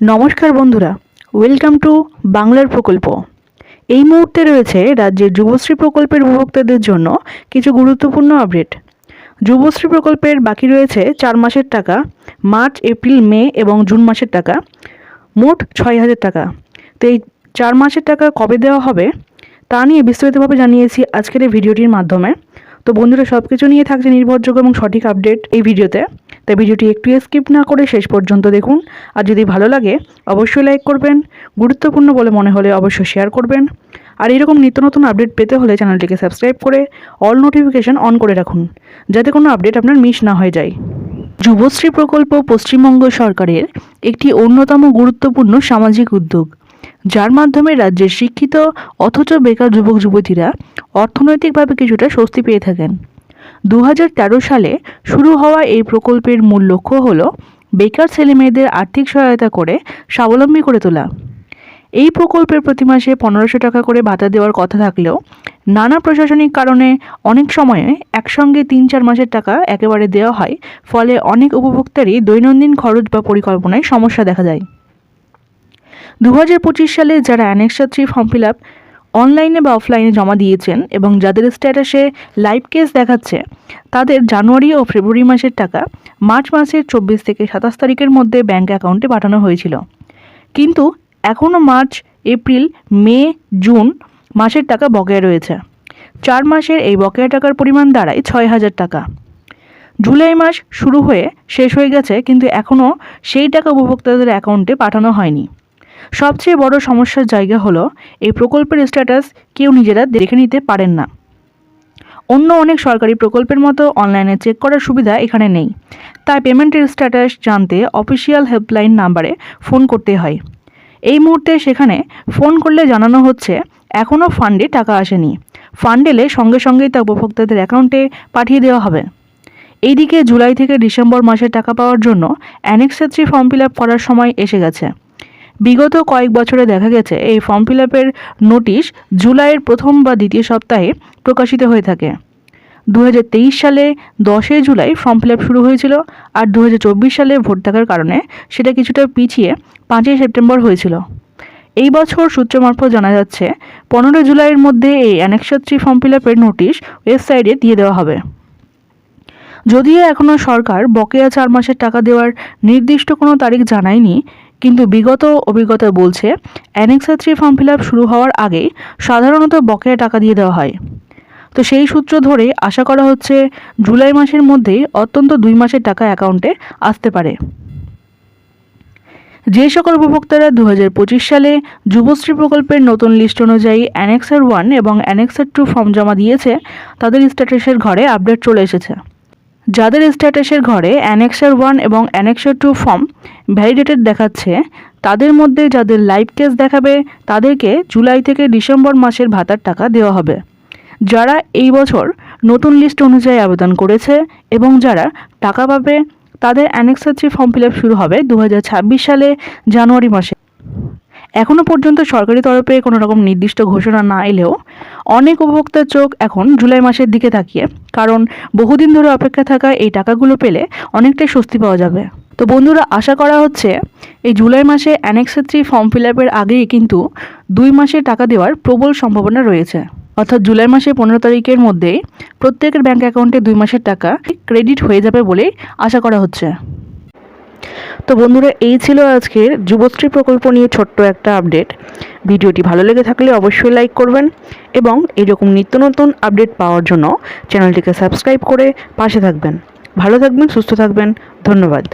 নমস্কার বন্ধুরা welcome to বাংলার প্রকল্প। এই মুহূর্তে রয়েছে রাজ্যের যুবশ্রী প্রকল্পের উপভোক্তাদের জন্য কিছু গুরুত্বপূর্ণ আপডেট যুবশ্রী প্রকল্পের বাকি রয়েছে চার মাসের টাকা, মার্চ, এপ্রিল, মে এবং জুন মাসের টাকা, মোট ছয় হাজার টাকা। তো এই চার মাসের টাকা কবে দেওয়া হবে, তা নিয়ে বিস্তারিতভাবে জানিয়েছি আজকের এই ভিডিওটির মাধ্যমে। তো বন্ধুরা সব কিছু নিয়ে থাকছে নির্ভরযোগ্য এবং সঠিক আপডেট এই ভিডিওতে। তাই ভিডিওটি একটু স্কিপ না করে শেষ পর্যন্ত দেখুন। আর যদি ভালো লাগে, অবশ্যই লাইক করবেন, গুরুত্বপূর্ণ বলে মনে হলে অবশ্যই শেয়ার করবেন। আর এরকম নিত্য নতুন আপডেট পেতে হলে চ্যানেলটিকে সাবস্ক্রাইব করে অল নোটিফিকেশন অন করে রাখুন, যাতে কোনো আপডেট আপনার মিস না হয়ে যায়। যুবশ্রী প্রকল্প পশ্চিমবঙ্গ সরকারের একটি অন্যতম গুরুত্বপূর্ণ সামাজিক উদ্যোগ। যার মাধ্যমে রাজ্যের শিক্ষিত অথচ বেকার যুবক যুবতীরা অর্থনৈতিকভাবে কিছুটা স্বস্তি পেয়ে থাকেন। দু হাজার তেরো সালে শুরু হওয়া এই প্রকল্পের মূল লক্ষ্য হল বেকার ছেলেমেয়েদের আর্থিক সহায়তা করে স্বাবলম্বী করে তোলা। এই প্রকল্পের প্রতি মাসে পনেরোশো টাকা করে ভাতা দেওয়ার কথা থাকলেও নানা প্রশাসনিক কারণে অনেক সময়ে একসঙ্গে তিন চার মাসের টাকা একেবারে দেওয়া হয়, ফলে অনেক উপভোক্তারই দৈনন্দিন খরচ বা পরিকল্পনায় সমস্যা দেখা যায় দু হাজার পঁচিশ সালে যারা annexure three form fill up অনলাইনে বা অফলাইনে জমা দিয়েছেন এবং যাদের স্ট্যাটাসে লাইভ কেস দেখাচ্ছে, তাদের জানুয়ারি ও ফেব্রুয়ারি মাসের টাকা মার্চ মাসের চব্বিশ থেকে সাতাশ তারিখের মধ্যে ব্যাঙ্ক অ্যাকাউন্টে পাঠানো হয়েছিল। কিন্তু এখনও মার্চ, এপ্রিল, মে, জুন মাসের টাকা বকেয়া রয়েছে। চার মাসের এই বকেয়া টাকার পরিমাণ দাঁড়ায় ছয় হাজার টাকা। জুলাই মাস শুরু হয়ে শেষ হয়ে গেছে, কিন্তু এখনও সেই টাকা উপভোক্তাদের অ্যাকাউন্টে পাঠানো হয়নি। সবচেয়ে বড় সমস্যার জায়গা হলো, এই প্রকল্পের স্ট্যাটাস কেউ নিজেরা দেখে নিতে পারেন না। অন্য অনেক সরকারি প্রকল্পের মতো অনলাইনে চেক করার সুবিধা এখানে নেই। তাই পেমেন্টের স্ট্যাটাস জানতে অফিসিয়াল হেল্পলাইন নাম্বারে ফোন করতে হয়। এই মুহূর্তে সেখানে ফোন করলে জানানো হচ্ছে এখনও ফান্ডে টাকা আসেনি। ফান্ড এলে সঙ্গে সঙ্গেই তা উপভোক্তাদের অ্যাকাউন্টে পাঠিয়ে দেওয়া হবে। এইদিকে জুলাই থেকে ডিসেম্বর মাসে টাকা পাওয়ার জন্য annexure three form fill up করার সময় এসে গেছে। বিগত কয়েক বছরে দেখা গেছে, এই ফর্ম ফিল আপের নোটিশ জুলাইয়ের প্রথম বা দ্বিতীয় সপ্তাহে প্রকাশিত হয়ে থাকে। দু হাজার তেইশ সালে দশই জুলাই ফর্ম ফিল আপ শুরু হয়েছিল আর দু হাজার চব্বিশ সালে ভোট থাকার কারণে সেটা কিছুটা পিছিয়ে পাঁচই সেপ্টেম্বর হয়েছিল। এই বছর সূত্র মারফত জানা যাচ্ছে, পনেরো জুলাইয়ের মধ্যে এই অ্যানেক্সাত্রী ফর্ম ফিল আপের নোটিশ ওয়েবসাইটে দিয়ে দেওয়া হবে। যদিও এখনও সরকার বকেয়া চার মাসের টাকা দেওয়ার নির্দিষ্ট কোনো তারিখ জানায়নি কিন্তু বিগত অভিজ্ঞতা বলছে অ্যানেক্সা থ্রি ফর্ম ফিল শুরু হওয়ার আগেই সাধারণত বকেয়া টাকা দিয়ে দেওয়া হয়। তো সেই সূত্র ধরে আশা করা হচ্ছে জুলাই মাসের মধ্যে অত্যন্ত দুই মাসের টাকা অ্যাকাউন্টে আসতে পারে। যে সকল উপভোক্তারা দু হাজার পঁচিশ সালে যুবশ্রী প্রকল্পের নতুন লিস্ট অনুযায়ী অ্যানেক্সার ওয়ান এবং অ্যানেক্সার টু ফর্ম জমা দিয়েছে, তাদের স্ট্যাটাসের ঘরে আপডেট চলে এসেছে। যাদের স্ট্যাটাসের ঘরে অ্যানেক্সার ওয়ান এবং অ্যানেক্সার টু ফর্ম ভ্যালিডেটেড দেখাচ্ছে, তাদের মধ্যে যাদের লাইভ কেস দেখাবে, তাদেরকে জুলাই থেকে ডিসেম্বর মাসের ভাতার টাকা দেওয়া হবে। যারা এই বছর নতুন লিস্ট অনুযায়ী আবেদন করেছে এবং যারা টাকা পাবে, তাদের অ্যানেক্সার থ্রি ফর্ম ফিল শুরু হবে দু হাজার ছাব্বিশ সালে, জানুয়ারি মাসে। এখনও পর্যন্ত সরকারি তরফে কোনো রকম নির্দিষ্ট ঘোষণা না এলেও অনেক উপভোক্তার চোখ এখন জুলাই মাসের দিকে তাকিয়ে। কারণ বহুদিন ধরে অপেক্ষা থাকা এই টাকাগুলো পেলে অনেকটাই স্বস্তি পাওয়া যাবে। তো বন্ধুরা, আশা করা হচ্ছে এই জুলাই মাসে অ্যানেক্সে থ্রি ফর্ম ফিল আপের আগেই কিন্তু দুই মাসে টাকা দেওয়ার প্রবল সম্ভাবনা রয়েছে। অর্থাৎ জুলাই মাসে পনেরো তারিখের মধ্যেই প্রত্যেকের ব্যাঙ্ক অ্যাকাউন্টে দুই মাসের টাকা ক্রেডিট হয়ে যাবে বলেই আশা করা হচ্ছে। তো বন্ধুরা, এই ছিল আজকের যুবশ্রী প্রকল্প নিয়ে ছোট্ট একটা আপডেট ভিডিওটি ভালো লেগে থাকলে অবশ্যই লাইক করবেন এবং এরকম নিত্য নতুন আপডেট পাওয়ার জন্য চ্যানেলটিকে সাবস্ক্রাইব করে পাশে থাকবেন। ভালো থাকবেন, সুস্থ থাকবেন, ধন্যবাদ।